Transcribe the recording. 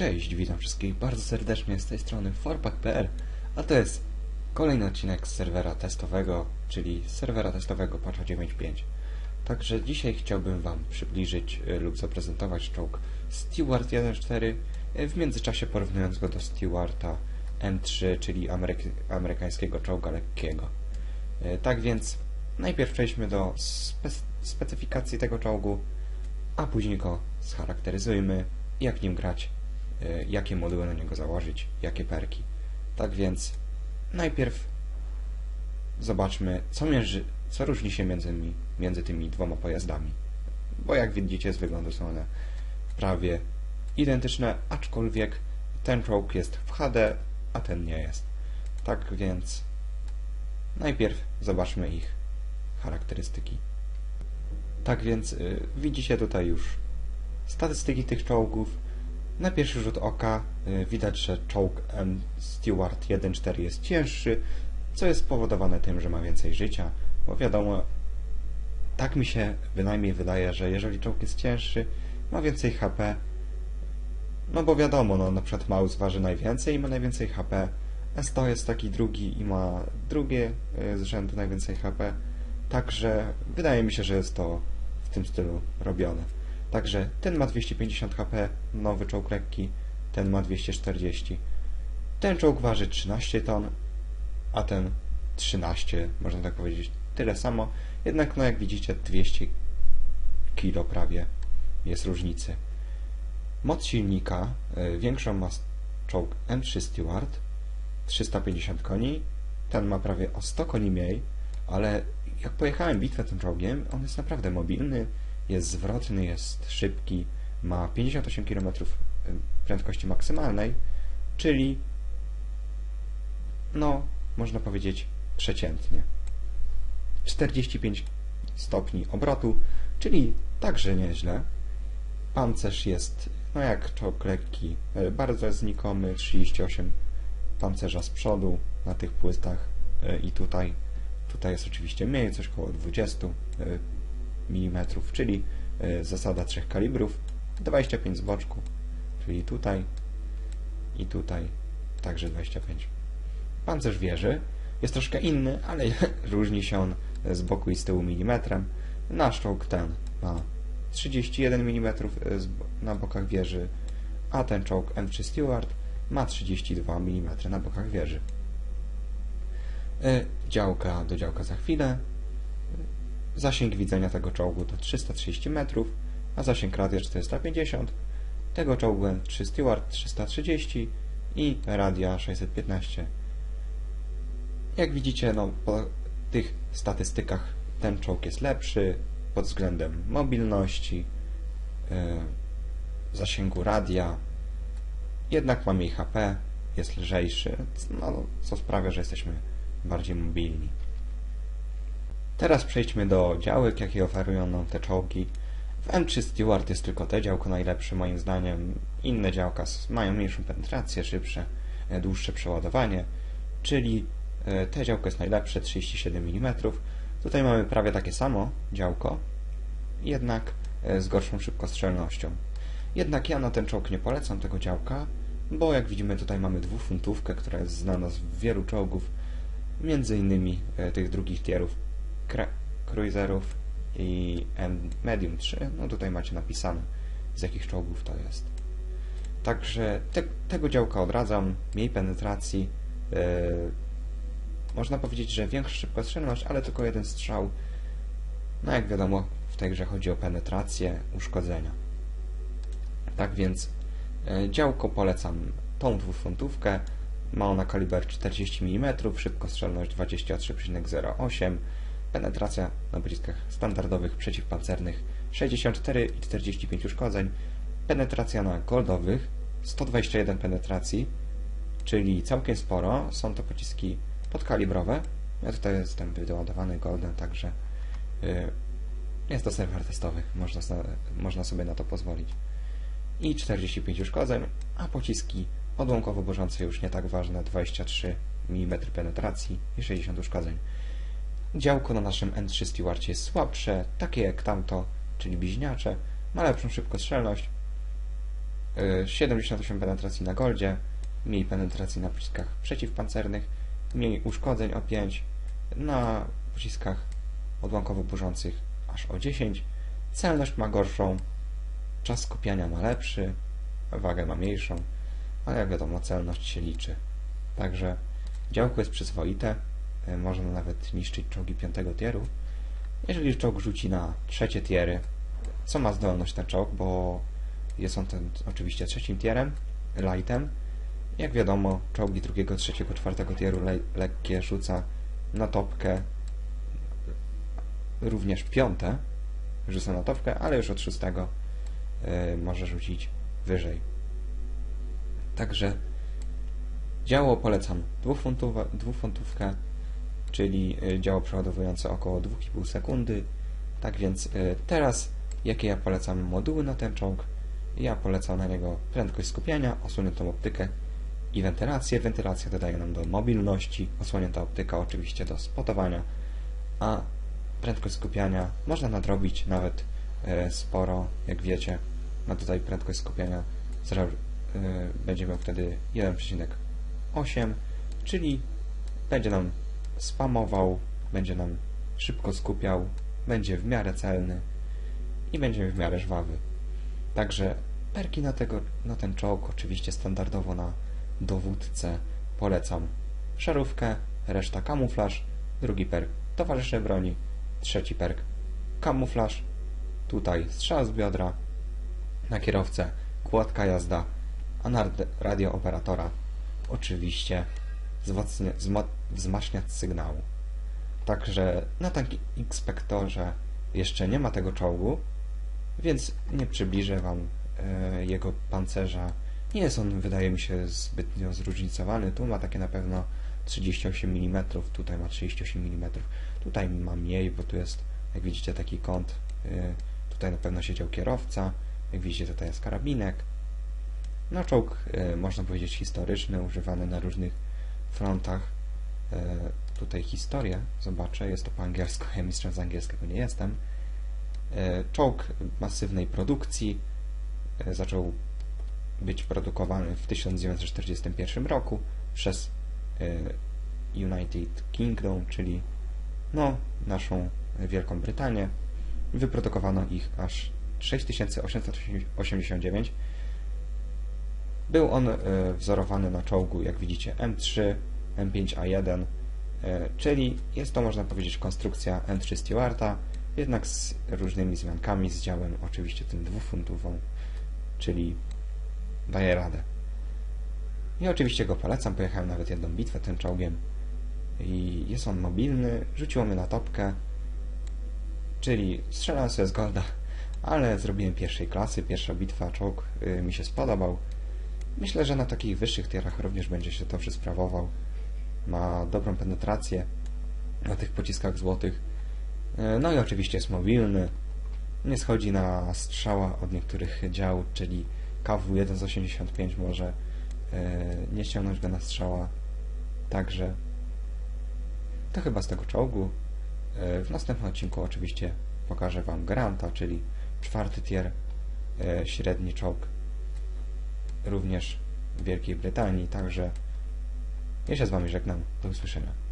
Cześć, witam wszystkich bardzo serdecznie z tej strony forpak.pl, a to jest kolejny odcinek z serwera testowego, czyli serwera testowego Patcha 9.5. Także dzisiaj chciałbym Wam przybliżyć y, lub zaprezentować czołg Stewart 1.4, y, w międzyczasie porównując go do Stewarta M3, czyli ameryk amerykańskiego czołga lekkiego. Y, Tak więc najpierw przejdźmy do spe specyfikacji tego czołgu, a później go scharakteryzujmy, jak nim grać, jakie moduły na niego założyć, jakie perki. Tak więc najpierw zobaczmy, co, mierzy, co różni się między, mi- między tymi dwoma pojazdami. Bo jak widzicie, z wyglądu są one prawie identyczne, aczkolwiek ten czołg jest w HD, a ten nie jest. Tak więc najpierw zobaczmy ich charakterystyki. Tak więc y, widzicie tutaj już statystyki tych czołgów. Na pierwszy rzut oka y, widać, że czołg M Stewart 1.4 jest cięższy, co jest spowodowane tym, że ma więcej życia, bo wiadomo, tak mi się bynajmniej wydaje, że jeżeli czołg jest cięższy, ma więcej HP, no bo wiadomo, no na przykład Maus waży najwięcej i ma najwięcej HP, S100 jest taki drugi i ma drugie y, z rzędu najwięcej HP, także wydaje mi się, że jest to w tym stylu robione. Także ten ma 250 HP, nowy czołg lekki, ten ma 240. Ten czołg waży 13 ton, a ten 13, można tak powiedzieć, tyle samo. Jednak, no jak widzicie, 200 kilo prawie jest różnicy. Moc silnika y, większą ma czołg M3 Stewart, 350 koni. Ten ma prawie o 100 koni mniej, ale jak pojechałem bitwę tym czołgiem, on jest naprawdę mobilny, jest zwrotny, jest szybki, ma 58 km prędkości maksymalnej, czyli no, można powiedzieć przeciętnie. 45 stopni obrotu, czyli także nieźle. Pancerz jest, no jak czołg lekki, e, bardzo znikomy, 38 pancerza z przodu na tych płytach e, i tutaj. Tutaj jest oczywiście mniej, coś około 20 mm, czyli e, zasada trzech kalibrów, 25 z boczku, czyli tutaj i tutaj także 25. Pancerz wieży jest troszkę inny, ale różni się on z boku i z tyłu milimetrem. Nasz czołg ten ma 31 mm bo- na bokach wieży, a ten czołg M3 Stewart ma 32 mm na bokach wieży. E, Działka do działka za chwilę. Zasięg widzenia tego czołgu to 330 metrów, a zasięg radia 450. Tego czołgu M3 Stewart 330 i radia 615. Jak widzicie, no, po tych statystykach ten czołg jest lepszy pod względem mobilności, e, zasięgu radia, jednak ma mniej HP, jest lżejszy, no, co sprawia, że jesteśmy bardziej mobilni. Teraz przejdźmy do działek, jakie oferują nam te czołgi. W M3 Stewart jest tylko te działko najlepsze moim zdaniem. Inne działka mają mniejszą penetrację, szybsze, e, dłuższe przeładowanie, czyli e, te działko jest najlepsze, 37 mm. Tutaj mamy prawie takie samo działko, jednak e, z gorszą szybkostrzelnością. Jednak ja na ten czołg nie polecam tego działka, bo jak widzimy tutaj mamy dwufuntówkę, która jest znana z wielu czołgów, między innymi tych drugich tierów cruiserów i Medium 3. No tutaj macie napisane z jakich czołgów to jest. Także te, tego działka odradzam, mniej penetracji, e, można powiedzieć, że większa szybkostrzelność, ale tylko jeden strzał. No jak wiadomo, w tej grze chodzi o penetrację, uszkodzenia. Tak więc e, działko polecam tą dwufuntówkę. Ma ona kaliber 40 mm, szybkostrzelność 23,08, penetracja na pociskach standardowych przeciwpancernych 64 i 45 uszkodzeń, penetracja na goldowych 121 penetracji, czyli całkiem sporo. Są to pociski podkalibrowe. Ja tutaj jestem wyładowany goldem, także y, jest to serwer testowy, można, można sobie na to pozwolić. I 45 uszkodzeń, a pociski odłamkowo burzące już nie tak ważne, 23 mm penetracji i 60 uszkodzeń. Działko na naszym N3 Stewarcie jest słabsze, takie jak tamto, czyli bliźniacze, ma lepszą szybkostrzelność, y, 78 penetracji na goldzie, mniej penetracji na pociskach przeciwpancernych, mniej uszkodzeń o 5, na pociskach odłamkowo burzących aż o 10, celność ma gorszą, czas skupiania ma lepszy, wagę ma mniejszą, ale jak wiadomo celność się liczy. Także działko jest przyzwoite, y, można nawet niszczyć czołgi piątego tieru. Jeżeli czołg rzuci na trzecie tiery, co ma zdolność ten czołg, bo jest on ten oczywiście trzecim tierem, lightem. Jak wiadomo, czołgi drugiego, trzeciego, czwartego tieru le lekkie rzuca na topkę również piąte, rzuca na topkę, ale już od szóstego y, może rzucić wyżej. Także działo polecam dwufuntówkę, czyli y, działo przeładowujące około 2,5 sekundy. Tak więc y, teraz, jakie ja polecam moduły na ten czołg? Ja polecam na niego prędkość skupiania, osłoniętą optykę i wentylację. Wentylacja dodaje nam do mobilności, osłonięta optyka oczywiście do spotowania, a prędkość skupiania można nadrobić nawet e, sporo, jak wiecie. Ma tutaj prędkość skupiania e, będzie miał wtedy 1,8, czyli będzie nam spamował, będzie nam szybko skupiał, będzie w miarę celny i będzie w miarę żwawy. Także perki na, tego, na ten czołg, oczywiście standardowo na dowódcę polecam szarówkę, reszta kamuflaż, drugi perk towarzysze broni, trzeci perk kamuflaż, tutaj strzał z biodra, na kierowcę gładka jazda, a na radio operatora oczywiście wzmo, wzmacniacz sygnału. Także na tank inspektorze jeszcze nie ma tego czołgu, więc nie przybliżę Wam e, jego pancerza. Nie jest on, wydaje mi się, zbytnio zróżnicowany. Tu ma takie na pewno 38 mm, tutaj ma 38 mm. Tutaj ma mniej, bo tu jest, jak widzicie, taki kąt. E, tutaj na pewno siedział kierowca. Jak widzicie, tutaj jest karabinek. No, czołg, e, można powiedzieć, historyczny, używany na różnych frontach. E, tutaj historię zobaczę, jest to po angielsku, ja mistrzem z angielskiego nie jestem. E, czołg masywnej produkcji e, zaczął być produkowany w 1941 roku przez United Kingdom, czyli no, naszą Wielką Brytanię. Wyprodukowano ich aż 6889. Był on wzorowany na czołgu, jak widzicie, M3, M5A1, czyli jest to, można powiedzieć, konstrukcja M3 Stewarta, jednak z różnymi zmiankami, z działem oczywiście tym dwufuntową, czyli daje radę. I oczywiście go polecam, pojechałem nawet jedną bitwę tym czołgiem i jest on mobilny, rzuciło mnie na topkę, czyli strzelałem sobie z golda, ale zrobiłem pierwszej klasy, pierwsza bitwa, czołg y, mi się spodobał. Myślę, że na takich wyższych tierach również będzie się dobrze sprawował. Ma dobrą penetrację na tych pociskach złotych. E, No i oczywiście jest mobilny. Nie schodzi na strzała od niektórych dział, czyli KW1 z 85 może e, nie ściągnąć go na strzała. Także to chyba z tego czołgu. E, W następnym odcinku oczywiście pokażę Wam Granta, czyli czwarty tier, średni czołg również w Wielkiej Brytanii. Także ja się z Wami żegnam. Do usłyszenia.